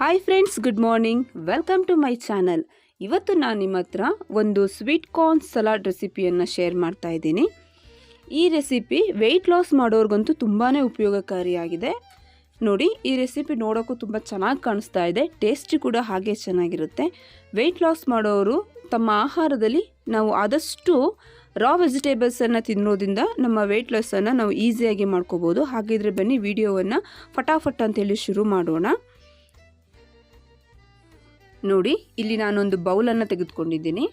Hi friends good morning welcome to my channel ಇವತ್ತು ನಾನು ನಿಮ್ಮ ಹತ್ರ ಒಂದು ಸ್ವೀಟ್ ಕಾರ್ನ್ ಸಲಾಡ್ ರೆಸಿಪಿಯನ್ನು ಶೇರ್ ಮಾಡ್ತಾ ಇದ್ದೀನಿ. ಈ ರೆಸಿಪಿ ವೆಯ್ಟ್ ಲಾಸ್ ಮಾಡೋರ್ಗಂತೂ ತುಂಬಾ ಉಪಯೋಗಕಾರಿಯಾಗಿದೆ. ನೋಡಿ, ಈ ರೆಸಿಪಿ ನೋಡೋಕ್ಕೂ ತುಂಬ ಚೆನ್ನಾಗಿ ಕಾಣಿಸ್ತಾ ಇದೆ. ಟೇಸ್ಟ್ ಕೂಡ ಹಾಗೆ ಚೆನ್ನಾಗಿರುತ್ತೆ. ವೆಯ್ಟ್ ಲಾಸ್ ಮಾಡೋರು ತಮ್ಮ ಆಹಾರದಲ್ಲಿ ನಾವು ಆದಷ್ಟು ರಾ ವೆಜಿಟೇಬಲ್ಸನ್ನು ತಿನ್ನೋದ್ರಿಂದ ನಮ್ಮ ವೆಯ್ಟ್ ಲಾಸನ್ನು ನಾವು ಈಸಿಯಾಗಿ ಮಾಡ್ಕೋಬೋದು. ಹಾಗಿದ್ರೆ ಬನ್ನಿ ವಿಡಿಯೋವನ್ನು ಫಟಾಫಟ್ ಅಂತೇಳಿ ಶುರು ಮಾಡೋಣ. ನೋಡಿ, ಇಲ್ಲಿ ನಾನೊಂದು ಬೌಲನ್ನು ತೆಗೆದುಕೊಂಡಿದ್ದೀನಿ.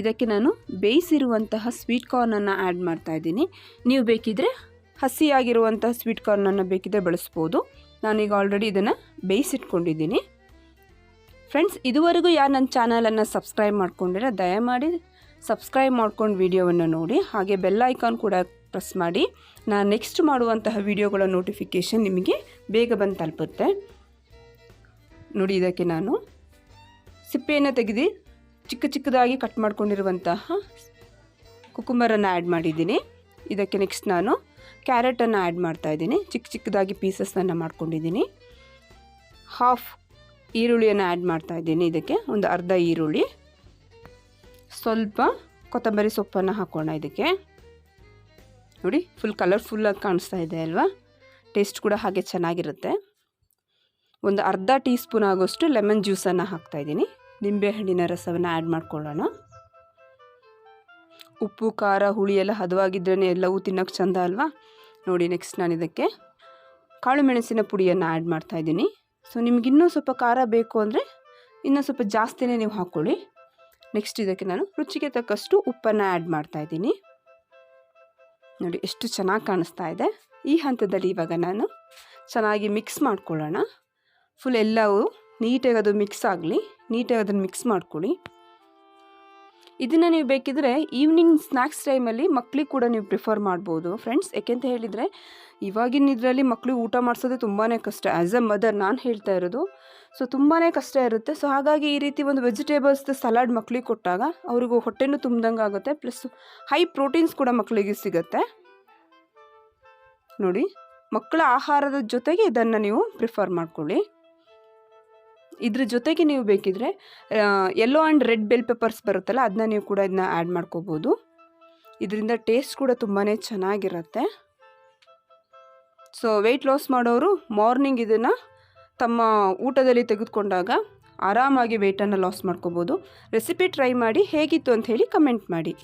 ಇದಕ್ಕೆ ನಾನು ಬೇಯಿಸಿರುವಂತಹ ಸ್ವೀಟ್ ಕಾರ್ನನ್ನು ಆ್ಯಡ್ ಮಾಡ್ತಾ ಇದ್ದೀನಿ. ನೀವು ಬೇಕಿದ್ದರೆ ಹಸಿಯಾಗಿರುವಂತಹ ಸ್ವೀಟ್ ಕಾರ್ನನ್ನು ಬೇಕಿದ್ದರೆ ಬಳಸ್ಬೋದು. ನಾನೀಗ ಆಲ್ರೆಡಿ ಇದನ್ನು ಬೇಯಿಸಿಟ್ಕೊಂಡಿದ್ದೀನಿ. ಫ್ರೆಂಡ್ಸ್, ಇದುವರೆಗೂ ಯಾರು ನನ್ನ ಚಾನಲನ್ನು ಸಬ್ಸ್ಕ್ರೈಬ್ ಮಾಡ್ಕೊಂಡಿರೋ ದಯಮಾಡಿ ಸಬ್ಸ್ಕ್ರೈಬ್ ಮಾಡ್ಕೊಂಡು ವಿಡಿಯೋವನ್ನು ನೋಡಿ. ಹಾಗೆ ಬೆಲ್ ಐಕಾನ್ ಕೂಡ ಪ್ರೆಸ್ ಮಾಡಿ. ನಾನು ನೆಕ್ಸ್ಟ್ ಮಾಡುವಂತಹ ವಿಡಿಯೋಗಳ ನೋಟಿಫಿಕೇಷನ್ ನಿಮಗೆ ಬೇಗ ಬಂದು ತಲುಪುತ್ತೆ. ನೋಡಿ, ಇದಕ್ಕೆ ನಾನು ಸಿಪ್ಪೆಯನ್ನು ತೆಗೆದು ಚಿಕ್ಕ ಚಿಕ್ಕದಾಗಿ ಕಟ್ ಮಾಡ್ಕೊಂಡಿರುವಂತಹ ಕುಕುಂಬರನ್ನು ಆ್ಯಡ್ ಮಾಡಿದ್ದೀನಿ. ಇದಕ್ಕೆ ನೆಕ್ಸ್ಟ್ ನಾನು ಕ್ಯಾರೆಟನ್ನು ಆ್ಯಡ್ ಮಾಡ್ತಾ ಇದ್ದೀನಿ. ಚಿಕ್ಕ ಚಿಕ್ಕದಾಗಿ ಪೀಸಸ್ನನ್ನು ಮಾಡ್ಕೊಂಡಿದ್ದೀನಿ. ಹಾಫ್ ಈರುಳ್ಳಿಯನ್ನು ಆ್ಯಡ್ ಮಾಡ್ತಾ ಇದ್ದೀನಿ ಇದಕ್ಕೆ, ಒಂದು ಅರ್ಧ ಈರುಳ್ಳಿ. ಸ್ವಲ್ಪ ಕೊತ್ತಂಬರಿ ಸೊಪ್ಪನ್ನು ಹಾಕೋಣ ಇದಕ್ಕೆ. ನೋಡಿ ಫುಲ್ ಕಲರ್ಫುಲ್ಲಾಗಿ ಕಾಣಿಸ್ತಾ ಇದೆ ಅಲ್ವಾ? ಟೇಸ್ಟ್ ಕೂಡ ಹಾಗೆ ಚೆನ್ನಾಗಿರುತ್ತೆ. ಒಂದು ಅರ್ಧ ಟೀ ಸ್ಪೂನ್ ಆಗೋಷ್ಟು ಲೆಮನ್ ಜ್ಯೂಸನ್ನು ಹಾಕ್ತಾಯಿದ್ದೀನಿ ನಿಂಬೆಹಣ್ಣಿನ ರಸವನ್ನು ಆ್ಯಡ್ ಮಾಡ್ಕೊಳ್ಳೋಣ. ಉಪ್ಪು, ಖಾರ, ಹುಳಿ ಎಲ್ಲ ಹದವಾಗಿದ್ರೇ ಎಲ್ಲವೂ ತಿನ್ನೋಕೆ ಚಂದ ಅಲ್ವಾ? ನೋಡಿ ನೆಕ್ಸ್ಟ್ ನಾನು ಇದಕ್ಕೆ ಕಾಳು ಮೆಣಸಿನ ಪುಡಿಯನ್ನು ಆ್ಯಡ್ ಮಾಡ್ತಾಯಿದ್ದೀನಿ ಸೊ ನಿಮ್ಗೆ ಇನ್ನೂ ಸ್ವಲ್ಪ ಖಾರ ಬೇಕು ಅಂದರೆ ಇನ್ನೂ ಸ್ವಲ್ಪ ಜಾಸ್ತಿನೇ ನೀವು ಹಾಕ್ಕೊಳ್ಳಿ ನೆಕ್ಸ್ಟ್ ಇದಕ್ಕೆ ನಾನು ರುಚಿಗೆ ತಕ್ಕಷ್ಟು ಉಪ್ಪನ್ನು ಆ್ಯಡ್ ಮಾಡ್ತಾಯಿದ್ದೀನಿ ನೋಡಿ ಎಷ್ಟು ಚೆನ್ನಾಗಿ ಕಾಣಿಸ್ತಾ ಇದೆ. ಈ ಹಂತದಲ್ಲಿ ಇವಾಗ ನಾನು ಚೆನ್ನಾಗಿ ಮಿಕ್ಸ್ ಮಾಡ್ಕೊಳ್ಳೋಣ. ಫುಲ್ ಎಲ್ಲವೂ ನೀಟಾಗಿ ಅದು ಮಿಕ್ಸ್ ಆಗಲಿ. ನೀಟಾಗಿ ಅದನ್ನು ಮಿಕ್ಸ್ ಮಾಡ್ಕೊಳ್ಳಿ. ಇದನ್ನು ನೀವು ಬೇಕಿದ್ರೆ ಈವ್ನಿಂಗ್ ಸ್ನ್ಯಾಕ್ಸ್ ಟೈಮಲ್ಲಿ ಮಕ್ಕಳಿಗೆ ಕೂಡ ನೀವು ಪ್ರಿಫರ್ ಮಾಡ್ಬೋದು. ಫ್ರೆಂಡ್ಸ್ ಯಾಕೆಂತ ಹೇಳಿದರೆ, ಇವಾಗಿನ ಇದರಲ್ಲಿ ಮಕ್ಕಳು ಊಟ ಮಾಡಿಸೋದು ತುಂಬಾ ಕಷ್ಟ. ಆ್ಯಸ್ ಅ ಮದರ್ ನಾನು ಹೇಳ್ತಾ ಇರೋದು ಸೊ ತುಂಬಾ ಕಷ್ಟ ಇರುತ್ತೆ. ಸೊ ಹಾಗಾಗಿ ಈ ರೀತಿ ಒಂದು ವೆಜಿಟೇಬಲ್ಸ್ದು ಸಲಾಡ್ ಮಕ್ಕಳಿಗೆ ಕೊಟ್ಟಾಗ ಅವ್ರಿಗೂ ಹೊಟ್ಟೆನೂ ತುಂಬ್ದಂಗೆ ಆಗುತ್ತೆ. ಪ್ಲಸ್ ಹೈ ಪ್ರೋಟೀನ್ಸ್ ಕೂಡ ಮಕ್ಕಳಿಗೆ ಸಿಗುತ್ತೆ. ನೋಡಿ, ಮಕ್ಕಳ ಆಹಾರದ ಜೊತೆಗೆ ಇದನ್ನು ನೀವು ಪ್ರಿಫರ್ ಮಾಡ್ಕೊಳ್ಳಿ. ಇದ್ರ ಜೊತೆಗೆ ನೀವು ಬೇಕಿದ್ರೆ yellow and red bell peppers ಬರುತ್ತಲ್ಲ ಅದನ್ನ ನೀವು ಕೂಡ ಇದನ್ನ ಆ್ಯಡ್ ಮಾಡ್ಕೋಬೋದು. ಇದರಿಂದ ಟೇಸ್ಟ್ ಕೂಡ ತುಂಬಾ ಚೆನ್ನಾಗಿರುತ್ತೆ. ಸೊ ವೆಯ್ಟ್ ಲಾಸ್ ಮಾಡೋರು ಮಾರ್ನಿಂಗ್ ಇದನ್ನು ತಮ್ಮ ಊಟದಲ್ಲಿ ತೆಗೆದುಕೊಂಡಾಗ ಆರಾಮಾಗಿ ವೆಯ್ಟನ್ನು ಲಾಸ್ ಮಾಡ್ಕೋಬೋದು. ರೆಸಿಪಿ ಟ್ರೈ ಮಾಡಿ ಹೇಗಿತ್ತು ಅಂತ ಹೇಳಿ ಕಮೆಂಟ್ ಮಾಡಿ.